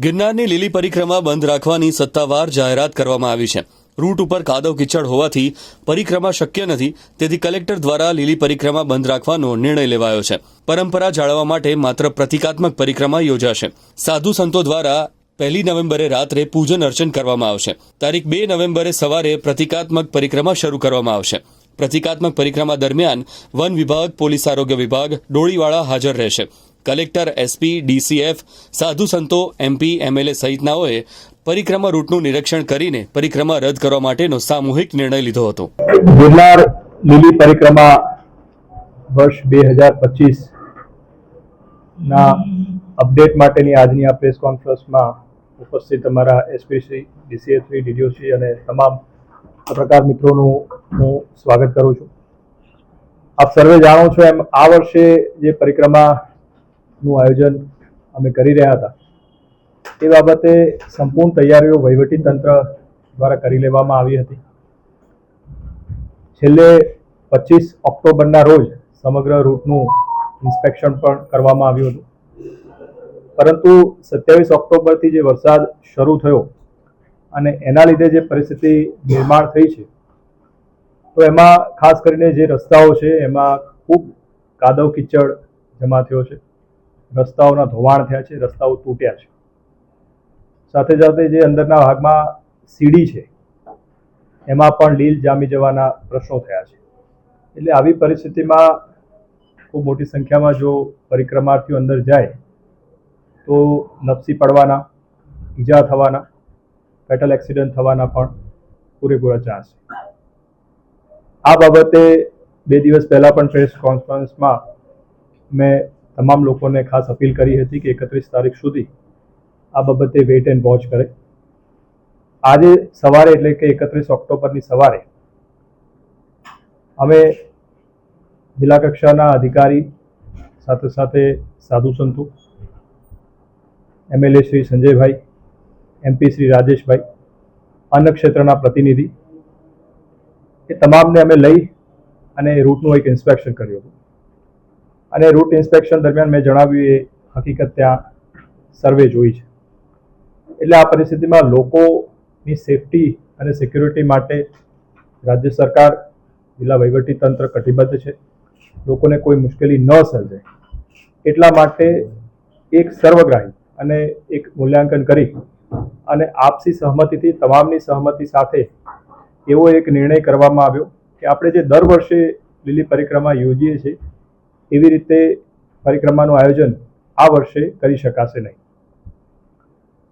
ગિરનારની લીલી પરિક્રમા બંધ રાખવાની સત્તાવાર જાહેરાત કરવામાં આવી છે. રૂટ ઉપર કાદવ કિચડ હોવાથી પરિક્રમા શક્ય નથી, તેથી કલેક્ટર દ્વારા લીલી પરિક્રમા બંધ રાખવાનો નિર્ણય લેવાયો છે. પરંપરા જાળવવા માટે માત્ર પ્રતિકાત્મક પરિક્રમા યોજાશે. સાધુ સંતો દ્વારા પહેલી નવેમ્બરે રાત્રે પૂજન અર્ચન કરવામાં આવશે. તારીખ બે નવેમ્બરે સવારે પ્રતિકાત્મક પરિક્રમા શરૂ કરવામાં આવશે. પ્રતિકાત્મક પરિક્રમા દરમિયાન વન વિભાગ, પોલીસ આરોગ્ય વિભાગ, ડોળીવાળા હાજર રહેશે. કલેક્ટર, એસપી, ડીસીએફ, સાધુ સંતો, એમપી, એમએલએ સહિતનાઓએ પરિક્રમા રૂટનું નિરીક્ષણ કરીને પરિક્રમા રદ કરવા માટેનો સામૂહિક નિર્ણય લીધો હતો. ગિરનાર લીલી પરિક્રમા વર્ષ બે હજાર પચીસ ના અપડેટ માટેની આજની આ પ્રેસ કોન્ફરન્સમાં ઉપસ્થિત અમારા SP Shri, DCF Shri, DDO Shri અને તમામ પત્રકાર મિત્રોનું હું સ્વાગત કરું છું. આપ સર્વે જાણો છો એમ આ વર્ષે જે પરિક્રમાનું આયોજન અમે કરી રહ્યા હતા. એ બાબતે સંપૂર્ણ તૈયારીઓ વહીવટી તંત્ર દ્વારા કરી લેવામાં આવી હતી. છેલ્લે પચીસ ઓક્ટોબરના રોજ સમગ્ર રૂટનું ઇન્સ્પેક્શન પણ કરવામાં આવ્યું હતું. પરંતુ સત્યાવીસ ઓક્ટોબરથી જે વરસાદ શરૂ થયો અને એના લીધે જે પરિસ્થિતિ નિર્માણ થઈ છે, તો એમાં ખાસ કરીને જે રસ્તાઓ છે, એમાં ખૂબ કાદવ કિચડ જમા થયો છે. રસ્તાઓના ધોવાણ થયા છે, રસ્તાઓ તૂટ્યા છે. સાથે સાથે જે અંદરના ભાગમાં સીડી છે, એમાં પણ લીલ જામી જવાના પ્રશ્નો થયા છે. એટલે આવી પરિસ્થિતિમાં ખૂબ મોટી સંખ્યામાં જો પરિક્રમાર્થીઓ અંદર જાય, તો નફસી પડવાના, ઈજા થવાના ફેટલ એક્સિડન્ટ થવાના પણ પૂરેપૂરા ચાન્સ છે. આ બાબતે બે દિવસ પહેલાં પણ પ્રેસ કોન્ફરન્સમાં મેં તમામ લોકોને ખાસ અપીલ કરી હતી કે એકત્રીસ તારીખ સુધી આ બાબતે વેઇટ એન્ડ વોચ કરે. આજે સવારે એટલે કે એકત્રીસ ઓક્ટોબરની સવારે અમે જિલ્લા કક્ષાના અધિકારી સાથે સાથે સાધુ સંતો એમએલએ શ્રી સંજયભાઈ એમપી શ્રી રાજેશભાઈ અન્ય ક્ષેત્રના પ્રતિનિધિ, એ તમામને અમે લઈ અને રૂટનું એક ઇન્સ્પેક્શન કર્યું હતું. અને રૂટ ઇન્સ્પેક્શન દરમિયાન મેં જણાવ્યું એ હકીકત ત્યાં સર્વે જોઈ છે. એટલે આ પરિસ્થિતિમાં લોકોની સેફટી અને સિક્યુરિટી માટે રાજ્ય સરકાર, જિલ્લા તંત્ર કટિબદ્ધ છે. લોકોને કોઈ મુશ્કેલી ન સર્જાય. એટલા માટે એક સર્વગ્રાહી અને એક મૂલ્યાંકન કરી અને આપસી સહમતિથી, તમામની સહમતિ સાથે એવો એક નિર્ણય કરવામાં આવ્યો કે આપણે જે દર વર્ષે લીલી પરિક્રમા યોજીએ છીએ એવી રીતે પરિક્રમાનું આયોજન આ વર્ષે કરી શકાશે નહીં.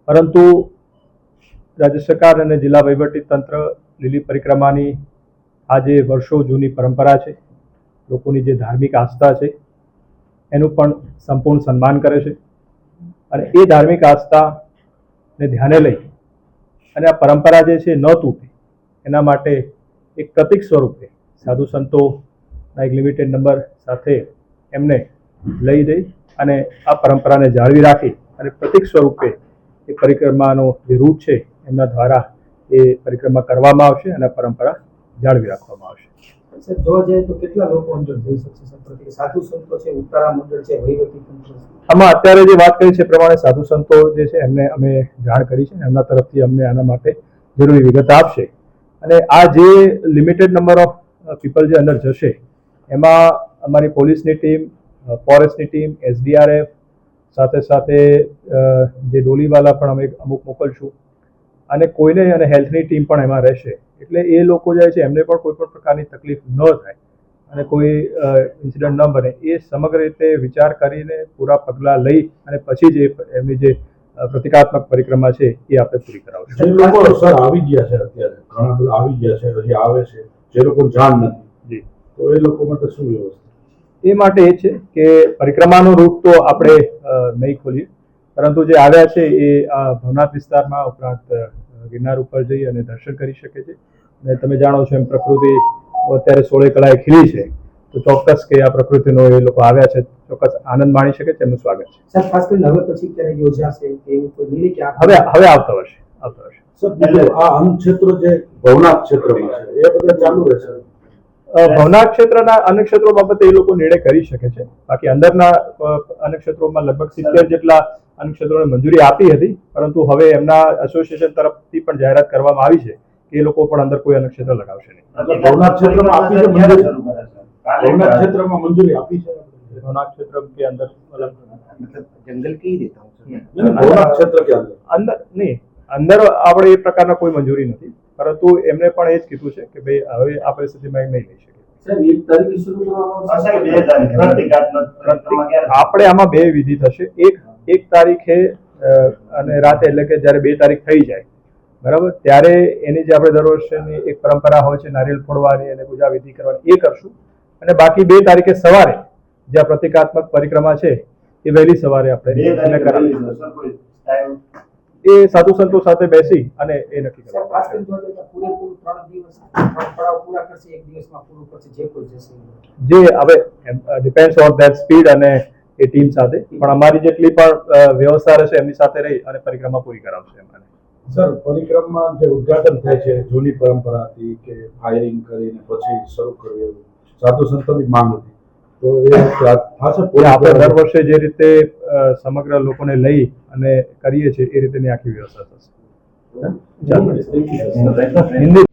પરંતુ રાજ્ય સરકાર અને જિલ્લા તંત્ર લીલી પરિક્રમાની આ જે વર્ષો જૂની પરંપરા છે. લોકોની જે ધાર્મિક આસ્થા છે, એનું પણ સંપૂર્ણ સન્માન કરે છે. અને એ ધાર્મિક આસ્થાને ધ્યાને લઈ અને આ પરંપરા જે છે, ન તૂટે, એના માટે એક પ્રતિક સ્વરૂપે સાધુ સંતોના એક લિમિટેડ નંબર સાથે એમને લઈ જઈ અને આ પરંપરાને જાળવી રાખી અને પ્રતિક સ્વરૂપે એ પરિક્રમાનો જે રૂટ છે એમના દ્વારા એ પરિક્રમા કરવામાં આવશે અને પરંપરા જાળવી રાખવામાં આવશે. જોવા જઈએ તો કેટલા લોકો અંદર જઈ શકશે સાહેબ? સાધુ સંતો છે ઉત્તરા મંડળ છે વહીવટી તંત્ર છે? આમાં અત્યારે જે વાત કરી છે એ પ્રમાણે સાધુ સંતો જે છે એમને અમે જાણ કરી છે એમના તરફથી અમને આના માટે જરૂરી વિગત આપશે. અને આ જે લિમિટેડ નંબર ઓફ પીપલ જે અંદર જશે એમાં અમારી પોલીસની ટીમ ફોરેસ્ટની ટીમ એસડીઆરએફ સાથે સાથે જે ડોલીવાલા પણ અમે અમુક મોકલશું. અને કોઈને અને હેલ્થની ટીમ પણ એમાં રહેશે. એટલે એ લોકો જાય છે એમને પણ કોઈ પણ પ્રકારની તકલીફ ન થાય. અને કોઈ ઇન્સિડન્ટ ન બને. એ સમગ્ર રીતે વિચાર કરીને પૂરા પગલાં લઈ અને પછી જ એમની જે પ્રતિકાત્મક પરિક્રમા છે એ આપણે પૂરી કરાવશું. લોકો સર આવી ગયા છે અત્યારે ઘણા બધા આવી ગયા છે હજી આવે છે જે લોકો જાણ નથી. તો એ લોકો માટે શું વ્યવસ્થા? એ માટે એ છે કે પરિક્રમાનો રૂટ તો આપણે નહીં ખોલીએ. પરંતુ જે આવ્યા છે એ આ ભવનાથ વિસ્તારમાં ઉપરાંત ગિરનાર ઉપર જઈ અને દર્શન કરી શકે છે. અને તમે જાણો છો એમ પ્રકૃતિ અત્યારે સોળે કળાએ ખીલી છે. તો ચોક્કસ કે આ પ્રકૃતિનો એ લોકો આવ્યા છે. ચોક્કસ આનંદ માણી શકે છે. એમનું સ્વાગત છે. સર ખાસ કરીને હવે પછી ક્યારે યોજાશે કે એવું કોઈ નિર્ણય કે હવે હવે આવતા વર્ષે આવતા વર્ષે. સર આ અન્ન ક્ષેત્રો જે ભવનાથ ક્ષેત્રમાં છે. એ બધા ચાલુ રહેશે. ભવનાથ ક્ષેત્રના અન્ય ક્ષેત્રો બાબતે એ લોકો નિર્ણય કરી શકે છે. બાકી અંદરના અન્ય ક્ષેત્રોમાં લગભગ સિત્તેર જેટલા અન્ય ક્ષેત્રોને મંજૂરી આપી હતી પરંતુ હવે એમના એસોસિએશન તરફથી પણ જાહેરાત કરવામાં આવી છે કે એ લોકો પણ અંદર કોઈ અન્ય ક્ષેત્ર લગાવશે નહીં. ભવનાથ ક્ષેત્રમાં આપી છે મંજૂરી? ભવનાથ ક્ષેત્રમાં મંજૂરી આપી છે? ભવનાથ ક્ષેત્ર કે અંદર જંગલ કઈ રીતે ભવનાથ ક્ષેત્ર કે અંદર? અંદર નહીં. અંદર આપણે એ પ્રકારના કોઈ મંજૂરી નથી. પરંતુ એમને પણ એ જ કીધું છે કે ભાઈ હવે આ પરિસ્થિતિમાં એમ નહીં લઈ શકે. આપણે આમાં બે વિધિ થશે. એક એક તારીખે અને રાતે એટલે કે જ્યારે બે તારીખ થઈ જાય બરાબર? ત્યારે એની જે આપણે દર વર્ષની એક પરંપરા હોય છે નારિયેલ ફોડવાની અને પૂજા વિધિ કરવાની એ કરશું. અને બાકી બે તારીખે સવારે જે આ પ્રતિકાત્મક પરિક્રમા છે એ વહેલી સવારે આપણે એ સાધુ સંતો સાથે બેસી અને એ નક્કી કરીને જો હવે ડિપેન્ડ્સ ઓન ધેટ સ્પીડ અને એ ટીમ સાથે. પણ અમારી જેટલી પણ વ્યવસ્થા રહેશે એમની સાથે રહી અને પરિક્રમા પૂરી કરાવશે એમને. સર પરિક્રમા જે ઉદ્ઘાટન થાય છે જૂની પરંપરા હતી કે ફાયરિંગ કરીને પછી શરૂ કરવી એવું સાધુ સંતોની માંગ હતી. તો એ આપણે દર વર્ષે જે રીતે સમગ્ર લોકોને લઈ અને કરીએ છીએ એ રીતેની આખી વ્યવસ્થા થશે. હિન્દી